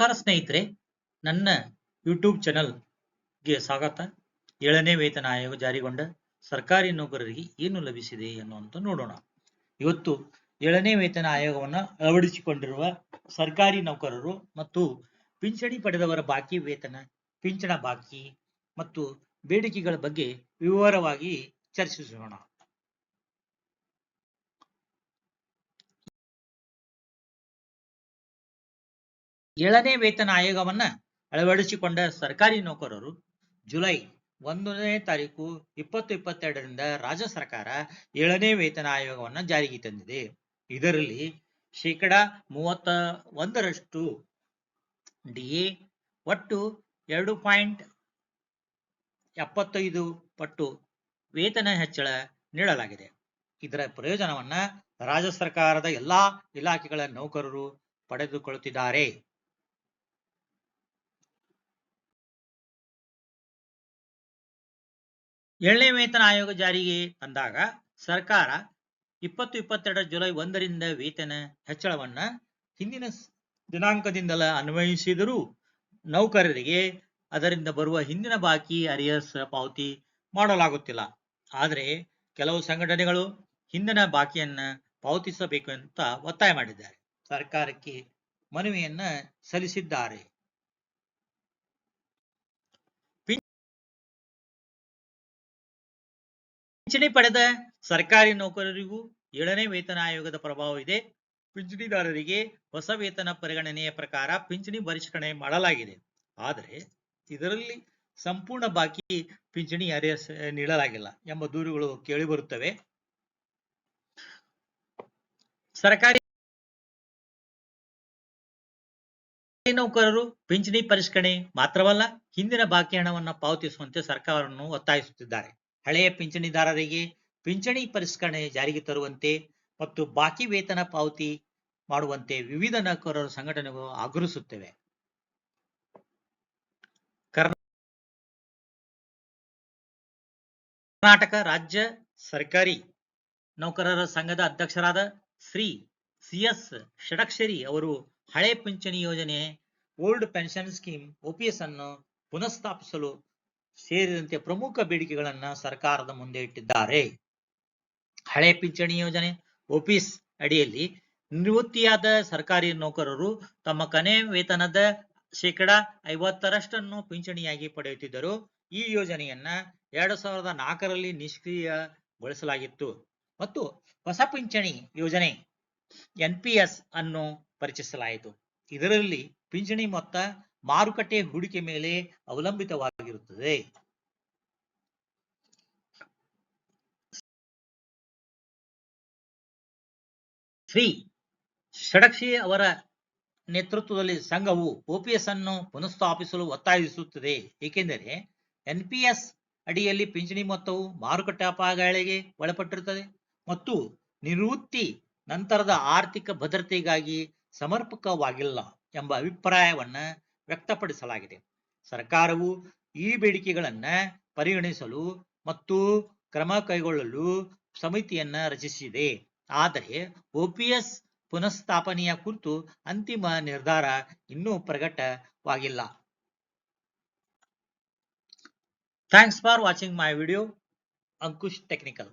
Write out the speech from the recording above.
ನಮಸ್ಕಾರ ಸ್ನೇಹಿತರೆ, ನನ್ನ ಯೂಟ್ಯೂಬ್ ಚಾನಲ್ಗೆ ಸ್ವಾಗತ. ಏಳನೇ ವೇತನ ಆಯೋಗ ಜಾರಿಗೊಂಡ ಸರ್ಕಾರಿ ನೌಕರರಿಗೆ ಏನು ಲಭಿಸಿದೆ ಅನ್ನುವಂತ ನೋಡೋಣ. ಇವತ್ತು ಏಳನೇ ವೇತನ ಆಯೋಗವನ್ನ ಅಳವಡಿಸಿಕೊಂಡಿರುವ ಸರ್ಕಾರಿ ನೌಕರರು ಮತ್ತು ಪಿಂಚಣಿ ಪಡೆದವರ ಬಾಕಿ ವೇತನ, ಪಿಂಚಣ ಬಾಕಿ ಮತ್ತು ಬೇಡಿಕೆಗಳ ಬಗ್ಗೆ ವಿವರವಾಗಿ ಚರ್ಚಿಸೋಣ. ಏಳನೇ ವೇತನ ಆಯೋಗವನ್ನ ಅಳವಡಿಸಿಕೊಂಡ ಸರ್ಕಾರಿ ನೌಕರರು ಜುಲೈ ಒಂದನೇ ತಾರೀಕು ಇಪ್ಪತ್ತು ಇಪ್ಪತ್ತೆರಡರಿಂದ ರಾಜ್ಯ ಸರ್ಕಾರ ಏಳನೇ ವೇತನ ಆಯೋಗವನ್ನ ಜಾರಿಗೆ ತಂದಿದೆ. ಇದರಲ್ಲಿ ಶೇಕಡಾ ಮೂವತ್ತ ಒಂದರಷ್ಟು ಡಿಎ ಒಟ್ಟು ಎರಡು ಪಾಯಿಂಟ್ ಎಪ್ಪತ್ತೈದು ಪಟ್ಟು ವೇತನ ಹೆಚ್ಚಳ ನೀಡಲಾಗಿದೆ. ಇದರ ಪ್ರಯೋಜನವನ್ನ ರಾಜ್ಯ ಸರ್ಕಾರದ ಎಲ್ಲಾ ಇಲಾಖೆಗಳ ನೌಕರರು ಪಡೆದುಕೊಳ್ಳುತ್ತಿದ್ದಾರೆ. ಏಳನೇ ವೇತನ ಆಯೋಗ ಜಾರಿಗೆ ತಂದಾಗ ಸರ್ಕಾರ ಇಪ್ಪತ್ತು ಇಪ್ಪತ್ತೆರಡು ಜುಲೈ ಒಂದರಿಂದ ವೇತನ ಹೆಚ್ಚಳವನ್ನ ಹಿಂದಿನ ದಿನಾಂಕದಿಂದಲ ಅನ್ವಯಿಸಿದರೂ ನೌಕರರಿಗೆ ಅದರಿಂದ ಬರುವ ಹಿಂದಿನ ಬಾಕಿ ಅರಿಯರ್ಸ್ ಪಾವತಿ ಮಾಡಲಾಗುತ್ತಿಲ್ಲ. ಆದರೆ ಕೆಲವು ಸಂಘಟನೆಗಳು ಹಿಂದಿನ ಬಾಕಿಯನ್ನ ಪಾವತಿಸಬೇಕು ಅಂತ ಒತ್ತಾಯ ಮಾಡಿದ್ದಾರೆ. ಸರ್ಕಾರಕ್ಕೆ ಮನವಿಯನ್ನ ಸಲ್ಲಿಸಿದ್ದಾರೆ. ಪಿಂಚಣಿ ಪಡೆದ ಸರ್ಕಾರಿ ನೌಕರರಿಗೂ ಏಳನೇ ವೇತನ ಆಯೋಗದ ಪ್ರಭಾವ ಇದೆ. ಪಿಂಚಣಿದಾರರಿಗೆ ಹೊಸ ವೇತನ ಪರಿಗಣನೆಯ ಪ್ರಕಾರ ಪಿಂಚಣಿ ಪರಿಷ್ಕರಣೆ ಮಾಡಲಾಗಿದೆ. ಆದರೆ ಇದರಲ್ಲಿ ಸಂಪೂರ್ಣ ಬಾಕಿ ಪಿಂಚಣಿ ಅರಿಯರ್ಸ್ ನೀಡಲಾಗಿಲ್ಲ ಎಂಬ ದೂರುಗಳು ಕೇಳಿಬರುತ್ತವೆ. ಸರ್ಕಾರಿ ನೌಕರರು ಪಿಂಚಣಿ ಪರಿಷ್ಕರಣೆ ಮಾತ್ರವಲ್ಲ, ಹಿಂದಿನ ಬಾಕಿ ಹಣವನ್ನು ಪಾವತಿಸುವಂತೆ ಸರ್ಕಾರವನ್ನು ಒತ್ತಾಯಿಸುತ್ತಿದ್ದಾರೆ. ಹಳೆಯ ಪಿಂಚಣಿದಾರರಿಗೆ ಪಿಂಚಣಿ ಪರಿಷ್ಕರಣೆ ಜಾರಿಗೆ ತರುವಂತೆ ಮತ್ತು ಬಾಕಿ ವೇತನ ಪಾವತಿ ಮಾಡುವಂತೆ ವಿವಿಧ ನೌಕರರ ಸಂಘಟನೆಗಳು ಆಗ್ರಹಿಸುತ್ತವೆ. ಕರ್ನಾಟಕ ರಾಜ್ಯ ಸರ್ಕಾರಿ ನೌಕರರ ಸಂಘದ ಅಧ್ಯಕ್ಷರಾದ ಶ್ರೀ ಸಿ ಎಸ್ ಷಡಕ್ಷರಿ ಅವರು ಹಳೆ ಪಿಂಚಣಿ ಯೋಜನೆ ಓಲ್ಡ್ ಪೆನ್ಷನ್ ಸ್ಕೀಮ್ ಓಪಿಎಸ್ ಅನ್ನು ಪುನಃಸ್ಥಾಪಿಸಲು ಸೇರಿದಂತೆ ಪ್ರಮುಖ ಬೇಡಿಕೆಗಳನ್ನ ಸರ್ಕಾರದ ಮುಂದೆ ಇಟ್ಟಿದ್ದಾರೆ. ಹಳೆ ಪಿಂಚಣಿ ಯೋಜನೆ ಒಪಿಸ್ ಅಡಿಯಲ್ಲಿ ನಿವೃತ್ತಿಯಾದ ಸರ್ಕಾರಿ ನೌಕರರು ತಮ್ಮ ಕನೆ ವೇತನದ ಶೇಕಡ ಐವತ್ತರಷ್ಟನ್ನು ಪಿಂಚಣಿಯಾಗಿ ಪಡೆಯುತ್ತಿದ್ದರು. ಈ ಯೋಜನೆಯನ್ನ ಎರಡು ಸಾವಿರದ ನಾಲ್ಕರಲ್ಲಿ ನಿಷ್ಕ್ರಿಯಗೊಳಿಸಲಾಗಿತ್ತು. ಮತ್ತು ಹೊಸ ಪಿಂಚಣಿ ಯೋಜನೆ, ಎನ್ ಪಿ ಎಸ್ ಅನ್ನು ಪರಿಚಯಿಸಲಾಯಿತು. ಇದರಲ್ಲಿ ಪಿಂಚಣಿ ಮೊತ್ತ ಮಾರುಕಟ್ಟೆ ಹೂಡಿಕೆ ಮೇಲೆ ಅವಲಂಬಿತವಾಗಿರುತ್ತದೆ. ಶ್ರೀ ಷಡಕ್ಷಿ ಅವರ ನೇತೃತ್ವದಲ್ಲಿ ಸಂಘವು ಓಪಿಎಸ್ ಅನ್ನು ಪುನಃಸ್ಥಾಪಿಸಲು ಒತ್ತಾಯಿಸುತ್ತದೆ. ಏಕೆಂದರೆ ಎನ್ಪಿಎಸ್ ಅಡಿಯಲ್ಲಿ ಪಿಂಚಣಿ ಮೊತ್ತವು ಮಾರುಕಟ್ಟೆ ಅಪಾಯಗಳಿಗೆ ಒಳಪಟ್ಟಿರುತ್ತದೆ ಮತ್ತು ನಿವೃತ್ತಿ ನಂತರದ ಆರ್ಥಿಕ ಭದ್ರತೆಗಾಗಿ ಸಮರ್ಪಕವಾಗಿಲ್ಲ ಎಂಬ ಅಭಿಪ್ರಾಯವನ್ನ ವ್ಯಕ್ತಪಡಿಸಲಾಗಿದೆ. ಸರ್ಕಾರವು ಈ ಬೇಡಿಕೆಗಳನ್ನ ಪರಿಗಣಿಸಲು ಮತ್ತು ಕ್ರಮ ಕೈಗೊಳ್ಳಲು ಸಮಿತಿಯನ್ನ ರಚಿಸಿದೆ. ಆದರೆ ಓಪಿಎಸ್ ಪುನಃಸ್ಥಾಪನೆಯ ಕುರಿತು ಅಂತಿಮ ನಿರ್ಧಾರ ಇನ್ನೂ ಪ್ರಕಟವಾಗಿಲ್ಲ. Thanks for watching my video Ankush technical